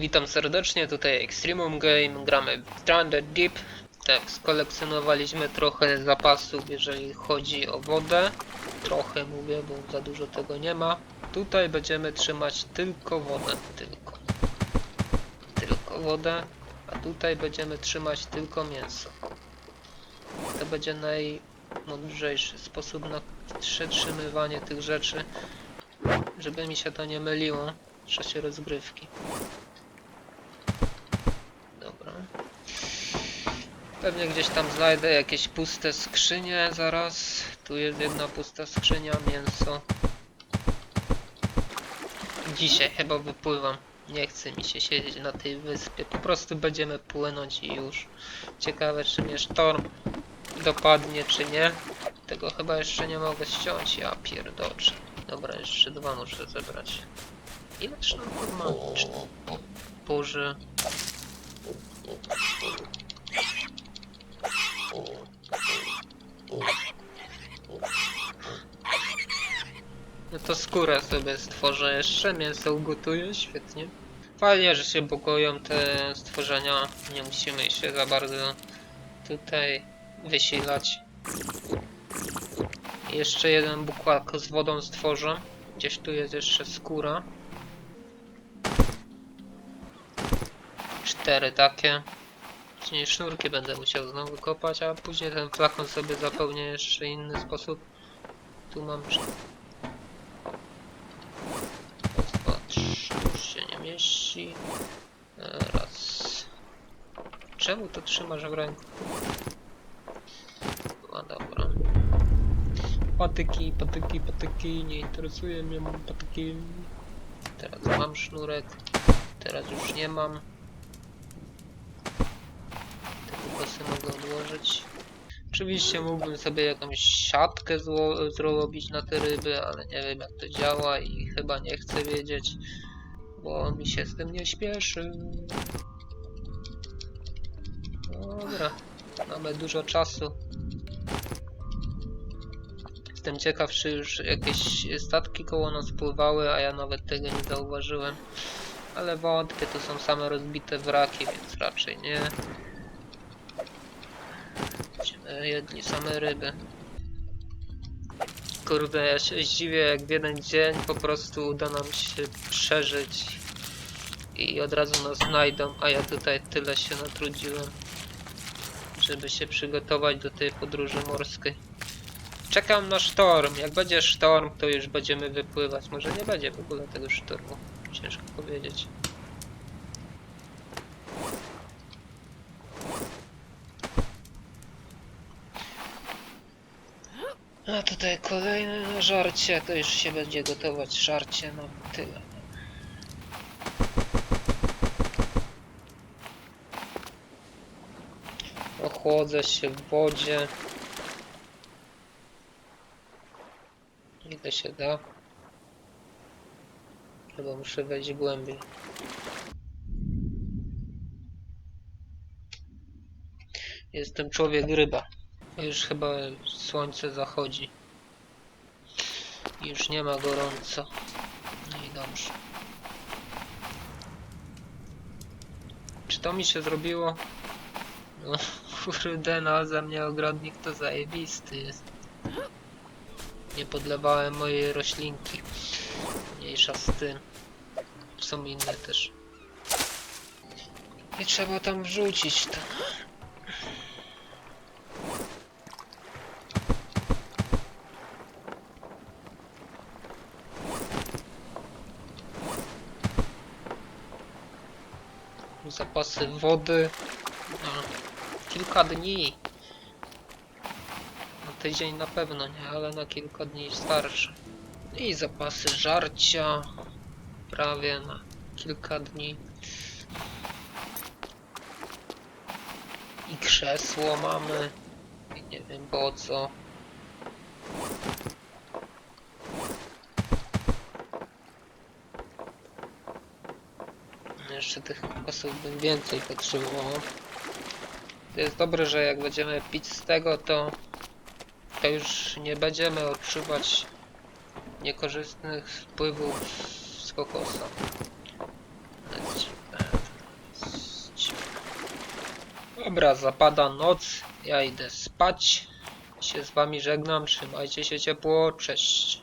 Witam serdecznie, tutaj Extremum Game, gramy Stranded Deep. Tak, skolekcjonowaliśmy trochę zapasów, jeżeli chodzi o wodę. Trochę mówię, bo za dużo tego nie ma. Tutaj będziemy trzymać tylko wodę, tylko. Tylko wodę, a tutaj będziemy trzymać tylko mięso. To będzie najmądrzejszy sposób na przetrzymywanie tych rzeczy, żeby mi się to nie myliło w czasie rozgrywki. Dobra. Pewnie gdzieś tam znajdę jakieś puste skrzynie zaraz. Tu jest jedna pusta skrzynia, mięso. Dzisiaj chyba wypływam. Nie chce mi się siedzieć na tej wyspie. Po prostu będziemy płynąć i już. Ciekawe czy mnie sztorm dopadnie czy nie. Tego chyba jeszcze nie mogę ściąć. Ja pierdoczę. Dobra, jeszcze dwa muszę zebrać. Ile sznurków mam? Cz- Boże. To skórę sobie stworzę jeszcze, mięso ugotuję, świetnie. Fajnie, że się bukują te stworzenia, nie musimy się za bardzo tutaj wysilać. Jeszcze jeden bukłak z wodą stworzę. Gdzieś tu jest jeszcze skóra. Cztery takie. Czyli sznurki będę musiał znowu kopać, a później ten flakon sobie zapełnię jeszcze inny sposób. Tu mam trzy. Raz, dwa, trzy. Już się nie mieści. E, Raz. Czemu to trzymasz ręku? No dobra. Patyki, patyki, patyki, nie interesuje mnie, patyki. Teraz mam sznurek, teraz już nie mam. Te kosy mogę odłożyć. Oczywiście mógłbym sobie jakąś siatkę zrobić na te ryby, ale nie wiem jak to działa i chyba nie chcę wiedzieć, bo mi się z tym nie śpieszy. Dobra, mamy dużo czasu. Jestem ciekaw, czy już jakieś statki koło nas pływały, a ja nawet tego nie zauważyłem. Ale wątpię, to są same rozbite wraki, więc raczej nie. Jedli same ryby. Kurde, ja się zdziwię, jak w jeden dzień po prostu uda nam się przeżyć i od razu nas znajdą, a ja tutaj tyle się natrudziłem, żeby się przygotować do tej podróży morskiej. Czekam na sztorm. Jak będzie sztorm, to już będziemy wypływać. Może nie będzie w ogóle tego sztormu. Ciężko powiedzieć. A tutaj kolejne żarcie. To już się będzie gotować żarcie. No tyle. Ochłodzę się w wodzie. Ile się da? Chyba muszę wejść głębiej. Jestem człowiek ryba. Już chyba słońce zachodzi. Już nie ma gorąco. No i dobrze. Czy to mi się zrobiło? No, kurde, no za mnie ogrodnik to zajebisty jest. Nie podlewałem mojej roślinki. Mniejsza z tym. Są inne też. I trzeba tam wrzucić to. Zapasy wody. No, kilka dni. Na tydzień na pewno nie, ale na kilka dni starsze. I zapasy żarcia prawie na kilka dni. I krzesło mamy. I nie wiem po co. jeszcze tych kokosów bym więcej potrzebował. To jest dobre, że jak będziemy pić z tego, to, to już nie będziemy odczuwać niekorzystnych wpływów z kokosa. Dobra, zapada noc, ja idę spać. Się z wami żegnam, trzymajcie się ciepło, cześć.